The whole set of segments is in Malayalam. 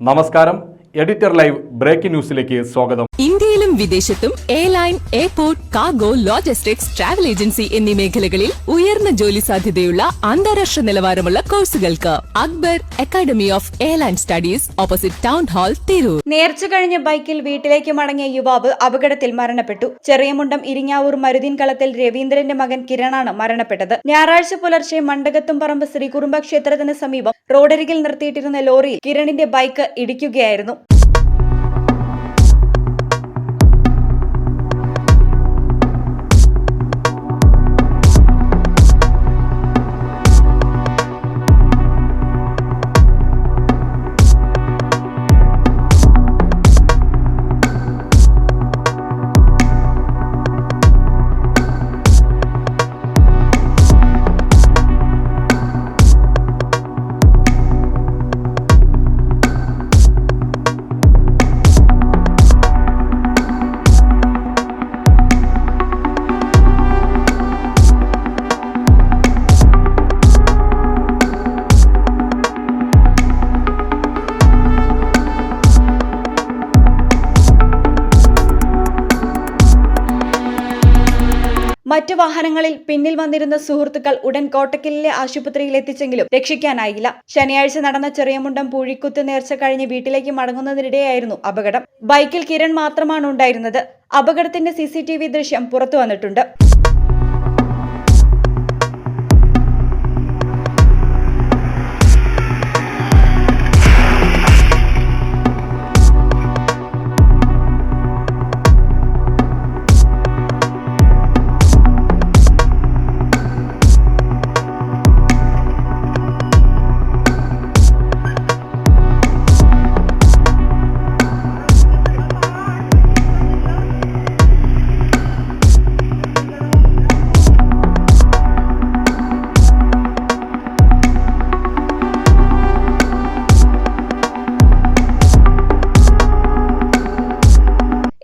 നമസ്കാരം. എഡിറ്റർ ലൈവ് ബ്രേക്കിംഗ് ന്യൂസിലേക്ക് സ്വാഗതം. ഇന്ത്യയിലും വിദേശത്തും airline airport cargo logistics travel agency എന്നീ മേഖലകളിൽ ഉയർന്ന ജോലി സാധ്യതയുള്ള അന്താരാഷ്ട്ര നിലവാരമുള്ള കോഴ്സുകൾക്ക് Akbar academy of airline studies opposite town hall Tirur. നേർച്ച കഴിഞ്ഞ ബൈക്കിൽ വീട്ടിലേക്ക് മടങ്ങിയ യുവാവ് അപകടത്തിൽ മരണപ്പെട്ടു. ചെറിയമുണ്ടം ഇരിങ്ങാവൂർ മരുതീൻ കളത്തിൽ രവീന്ദ്രന്റെ മകൻ കിരണാണ് മരണപ്പെട്ടത്. ഞായറാഴ്ച പുലർച്ചെ മണ്ടകത്തും പറമ്പ് ശ്രീകുറുമ്പ ക്ഷേത്രത്തിന് സമീപം റോഡരികിൽ നിർത്തിയിട്ടിരുന്ന ലോറിയിൽ കിരണിന്റെ ബൈക്ക് ഇടിക്കുകയായിരുന്നു. മറ്റു വാഹനങ്ങളിൽ പിന്നിൽ വന്നിരുന്ന സുഹൃത്തുക്കൾ ഉടൻ കോട്ടക്കലിലെ ആശുപത്രിയിൽ എത്തിച്ചെങ്കിലും രക്ഷിക്കാനായില്ല. ശനിയാഴ്ച നടന്ന ചെറിയമുണ്ടം പൂഴിക്കുത്ത് നേർച്ച കഴിഞ്ഞ് വീട്ടിലേക്ക് മടങ്ങുന്നതിനിടെയായിരുന്നു അപകടം. ബൈക്കിൽ കിരൺ മാത്രമാണ് ഉണ്ടായിരുന്നത്. അപകടത്തിന്റെ സിസിടിവി ദൃശ്യം പുറത്തു വന്നിട്ടുണ്ട്.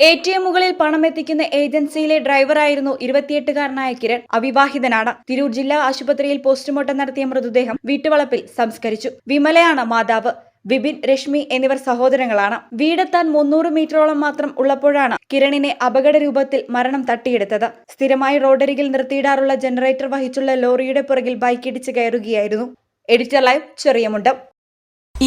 എ ടി എമ്മുകളിൽ പണം എത്തിക്കുന്ന ഏജൻസിയിലെ ഡ്രൈവറായിരുന്നു ഇരുപത്തിയെട്ടുകാരനായ കിരൺ. അവിവാഹിതനാണ്. തിരൂർ ജില്ലാ ആശുപത്രിയിൽ പോസ്റ്റ്മോർട്ടം നടത്തിയ മൃതദേഹം വീട്ടുവളപ്പിൽ സംസ്കരിച്ചു. വിമലയാണ് മാതാവ്. വിപിൻ രശ്മി എന്നിവർ സഹോദരങ്ങളാണ്. വീടെത്താൻ മുന്നൂറ് മീറ്ററോളം മാത്രം ഉള്ളപ്പോഴാണ് കിരണിനെ അപകട രൂപത്തിൽ മരണം തട്ടിയെടുത്തത്. സ്ഥിരമായി റോഡരികിൽ നിർത്തിയിടാറുള്ള ജനറേറ്റർ വഹിച്ചുള്ള ലോറിയുടെ പുറകിൽ ബൈക്കിടിച്ച് കയറുകയായിരുന്നു. Editor live Cheriyamundam.